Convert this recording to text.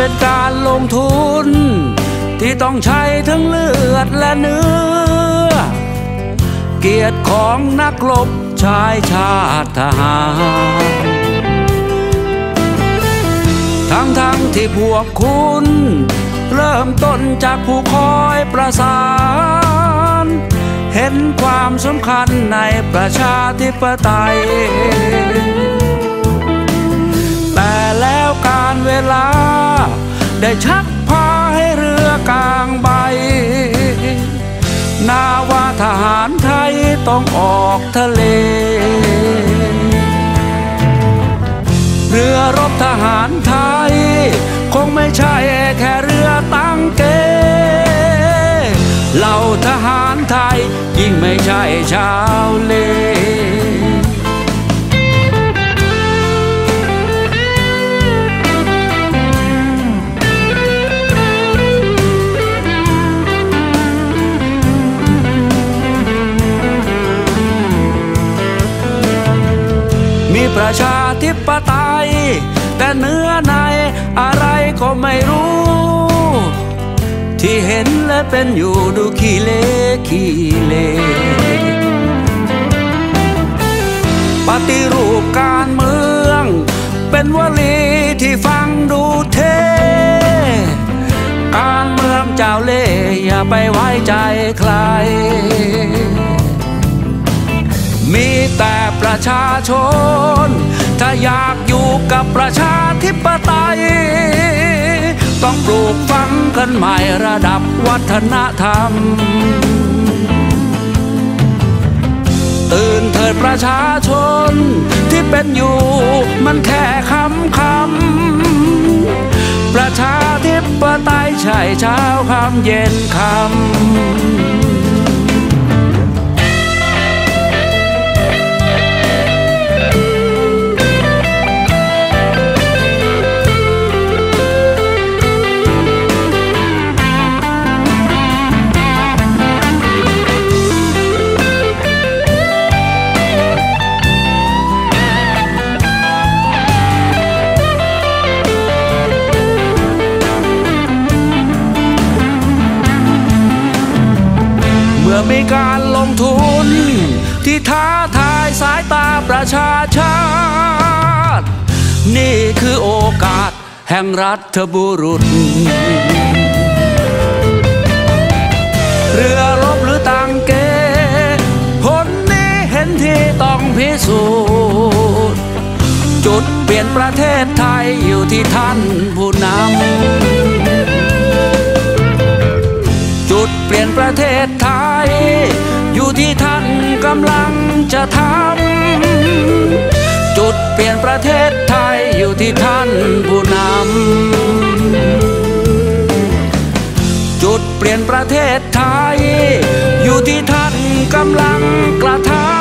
เป็นการลงทุน ที่ต้องใช้ทั้งเลือดและเนื้อ เกียรติของนักรบชายชาติทหารทั้งทั้งที่พวกคุณ เริ่มต้นจากผู้คอยประสาน เห็นความสำคัญในประชาธิปไตย เวลา ได้ชักพาให้เรือกลางใบ นาวาทหารไทยต้องออกทะเล เรือรบทหารไทย คงไม่ใช่แค่เรือตั้งเกเหล่าทหารไทยยิ่งไม่ใช่ชาวเล มีประชาธิปไตย แต่เนื้อในอะไรก็ไม่รู้ ที่เห็นและเป็นอยู่ดูขี้เละขี้เลปฏิรูปการเมือง เป็นวลีที่ฟังดูเท่การเมืองเจ้าเล่ห์อย่าไปไว้ใจใคร แต่ประชาชน ถ้าอยากอยู่กับประชาธิปไตย ต้องปลูกฝังกันใหม่ระดับวัฒนธรรม ตื่นเถิดประชาชนที่เป็นอยู่มันแค่คำคำประชาธิปไตยใช่เช้าคำเย็นคำ อมีการลงทุน ที่ท้าทายสายตาประชาชาติ นี่คือโอกาสแห่งรัฐบุรุษ เรือรบหรือตังเกผลนี้เห็นที่ต้องพิสูจน์ จุดเปลี่ยนประเทศไทยอยู่ที่ท่านผู้นำ จุดเปลี่ยนประเทศไทย อยู่ที่ท่านกำลังจะทำ จุดเปลี่ยนประเทศไทยอยู่ที่ท่านผู้นำ จุดเปลี่ยนประเทศไทย อยู่ที่ท่านกำลังกระทำ